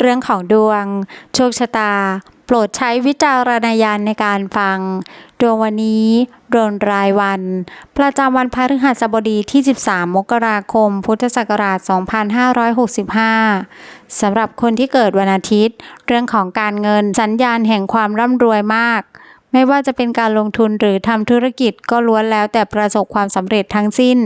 เรื่องของดวง โชคชะตา โปรดใช้วิจารณญาณในการฟัง ดวงวันนี้ดวงรายวัน ประจำวันพฤหัสบดีที่ 13 มกราคม พุทธศักราช 2565 สำหรับคนที่เกิดวันอาทิตย์ เรื่องของการเงินสัญญาณแห่งความร่ำรวยมาก ไม่ว่าจะเป็นการลงทุนหรือทำธุรกิจก็ล้วนแล้วแต่ประสบความสำเร็จทั้งสิ้น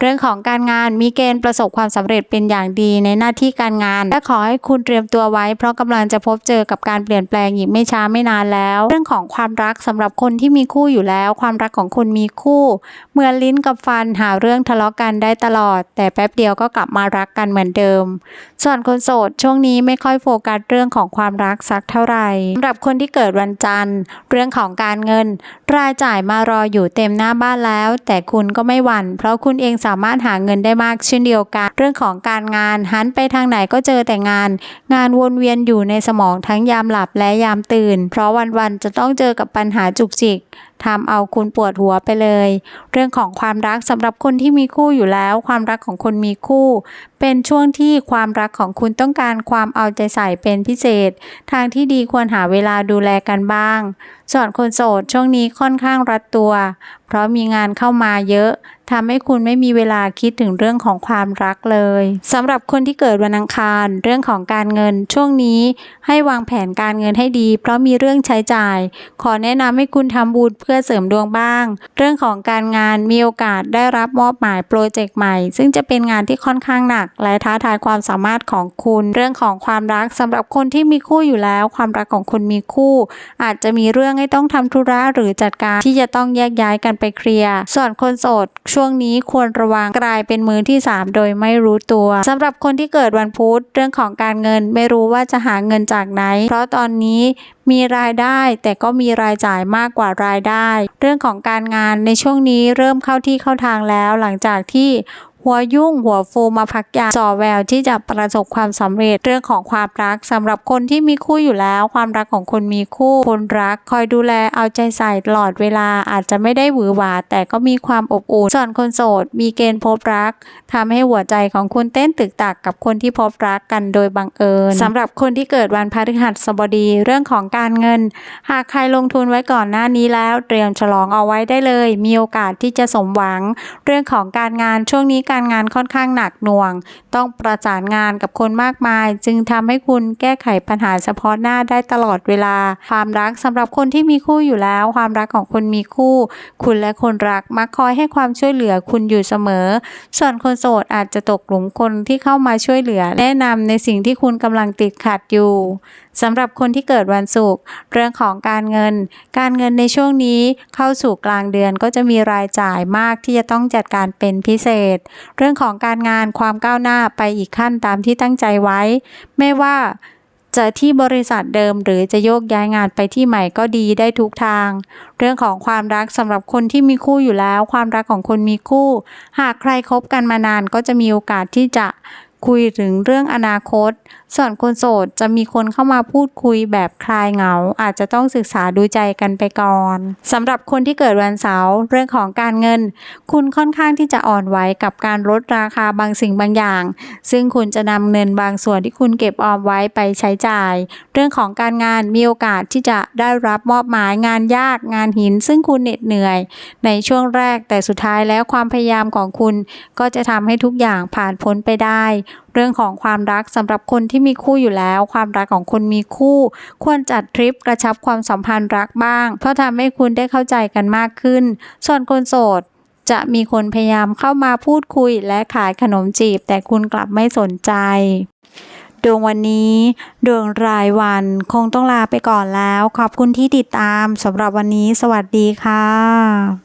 เรื่องของการงานมีเกณฑ์ประสบความสำเร็จเป็นอย่างดีในหน้าที่การงาน และขอให้คุณเตรียมตัวไว้ เพราะกำลังจะพบเจอกับการเปลี่ยนแปลงอีกไม่ช้าไม่นานแล้ว เรื่องของความรักสำหรับคนที่มีคู่อยู่แล้ว ความรักของคุณมีคู่เหมือนลิ้นกับฟันหาเรื่องทะเลาะกันได้ตลอด แต่แป๊บเดียวก็กลับมารักกันเหมือนเดิม ส่วนคนโสดช่วงนี้ไม่ค่อยโฟกัสเรื่องของความรักสักเท่าไหร่สำหรับคนที่เกิดวันจันทร์ เรื่องของการเงิน รายจ่ายมารออยู่เต็มหน้าบ้านแล้ว แต่คุณก็ไม่หวั่น เพราะคุณเองสามารถหาเงินได้มากเช่นเดียวกัน เรื่องของการงานหันไปทางไหนก็เจอแต่งาน งานวนเวียนอยู่ในสมองทั้งยามหลับและยามตื่น เพราะวันๆจะต้องเจอกับปัญหาจุกจิก ทำเอาคุณปวดหัวไปเลย เรื่องของความรักสำหรับคนที่มีคู่อยู่แล้ว ความรักของคนมีคู่ เป็นช่วงที่ความรักของคุณต้องการความเอาใจใส่เป็นพิเศษ ทางที่ดีควรหาเวลาดูแลกันบ้าง ส่วนคนโสดช่วงนี้ค่อนข้างรัดตัว เพราะมีงานเข้ามาเยอะ ทำให้คุณไม่มีเวลาคิดถึงเรื่องของความรักเลยสำหรับคนที่เกิดวันอังคาร เรื่องของการเงินช่วงนี้ให้วางแผนการเงินให้ดี เพราะมีเรื่องใช้จ่าย ขอแนะนำให้คุณทำบุญเพื่อเสริมดวงบ้าง เรื่องของการงานมีโอกาสได้รับมอบหมายโปรเจกต์ใหม่ ซึ่งจะเป็นงานที่ค่อนข้างหนัก และท้าทายความสามารถของคุณ เรื่องของความรักสำหรับคนที่มีคู่อยู่แล้ว ความรักของคุณมีคู่ อาจจะมีเรื่องให้ต้องทำธุระหรือจัดการที่จะต้องแยกย้ายกันไปเคลียร์ส่วนคนโสดช่ววงนี้ควรระวังกลายเป็นมือที่ 3 โดยไม่รู้ตัวสำหรับคนที่เกิดวันพุธเรื่องของการเงินไม่รู้ว่าจะหาเงินจากไหน เพราะตอนนี้มีรายได้แต่ก็มีรายจ่ายมากกว่ารายได้ เรื่องของการงานในช่วงนี้เริ่มเข้าที่เข้าทางแล้วหลังจากที่ หัวยุ่งหัวฟูมาพักยาจ่อแววที่จะประสบความสำเร็จเรื่องของความรักสำหรับคนที่มีคู่อยู่แล้ว ความรักของคนมีคู่คนรักคอยดูแลเอาใจใส่ตลอดเวลาอาจจะไม่ได้หวือหวาแต่ก็มีความอบอุ่นส่วนคนโสด มีเกณฑ์พบรักทำให้หัวใจของคุณเต้นตึกตักกับคนที่พบรักกันโดยบังเอิญสำหรับคนที่เกิดวันพฤหัสบดีเรื่องของการเงิน หากใครลงทุนไว้ก่อนหน้านี้แล้ว เตรียมฉลองเอาไว้ได้เลย มีโอกาสที่จะสมหวัง เรื่องของการงานช่วงนี้การงานค่อนข้างหนักหน่วง ต้องประสานงานกับคนมากมาย จึงทำให้คุณแก้ไขปัญหาเฉพาะหน้าได้ตลอดเวลา ความรักสำหรับคนที่มีคู่อยู่แล้ว ความรักของคนมีคู่ คุณและคนรักมักคอยให้ความช่วยเหลือคุณอยู่เสมอ ส่วนคนโสดอาจจะตกหลุมคนที่เข้ามาช่วยเหลือแนะนำในสิ่งที่คุณกำลังติดขัดอยู่ สำหรับคนที่เกิดวันศุกร์เรื่องของการเงิน การเงินในช่วงนี้เข้าสู่กลางเดือนก็จะมีรายจ่ายมากที่จะต้องจัดการเป็นพิเศษ เรื่องของการงานความก้าวหน้าไปอีกขั้นตามที่ตั้งใจไว้ ไม่ว่าจะที่บริษัทเดิมหรือจะโยกย้ายงานไปที่ใหม่ก็ดีได้ทุกทาง เรื่องของความรักสำหรับคนที่มีคู่อยู่แล้ว ความรักของคนมีคู่ หากใครคบกันมานานก็จะมีโอกาสที่จะ คุยถึงเรื่องอนาคต ส่วนคนโสดจะมีคนเข้ามาพูดคุยแบบคลายเหงา อาจจะต้องศึกษาดูใจกันไปก่อนสำหรับคนที่เกิดวันเสาร์เรื่องของการเงิน คุณค่อนข้างที่จะอ่อนไหวกับการลดราคาบางสิ่งบางอย่าง ซึ่งคุณจะนำเงินบางส่วนที่คุณเก็บออมไว้ไปใช้จ่าย เรื่องของการงานมีโอกาสที่จะได้รับมอบหมายงานยากงานหิน ซึ่งคุณเหน็ดเหนื่อย ในช่วงแรกแต่สุดท้ายแล้วความพยายามของคุณ ก็จะทำให้ทุกอย่างผ่านพ้นไปได้เรื่องของความรักสำหรับคนที่มีคู่อยู่แล้ว ความรักของคนมีคู่ ควรจัดทริปกระชับความสัมพันธ์รักบ้าง เพราะทำให้คุณได้เข้าใจกันมากขึ้น ส่วนคนโสดจะมีคนพยายามเข้ามาพูดคุยและขายขนมจีบ แต่คุณกลับไม่สนใจดวงวันนี้ดวงรายวันคงต้องลาไปก่อนแล้ว ขอบคุณที่ติดตามสำหรับวันนี้ สวัสดีค่ะ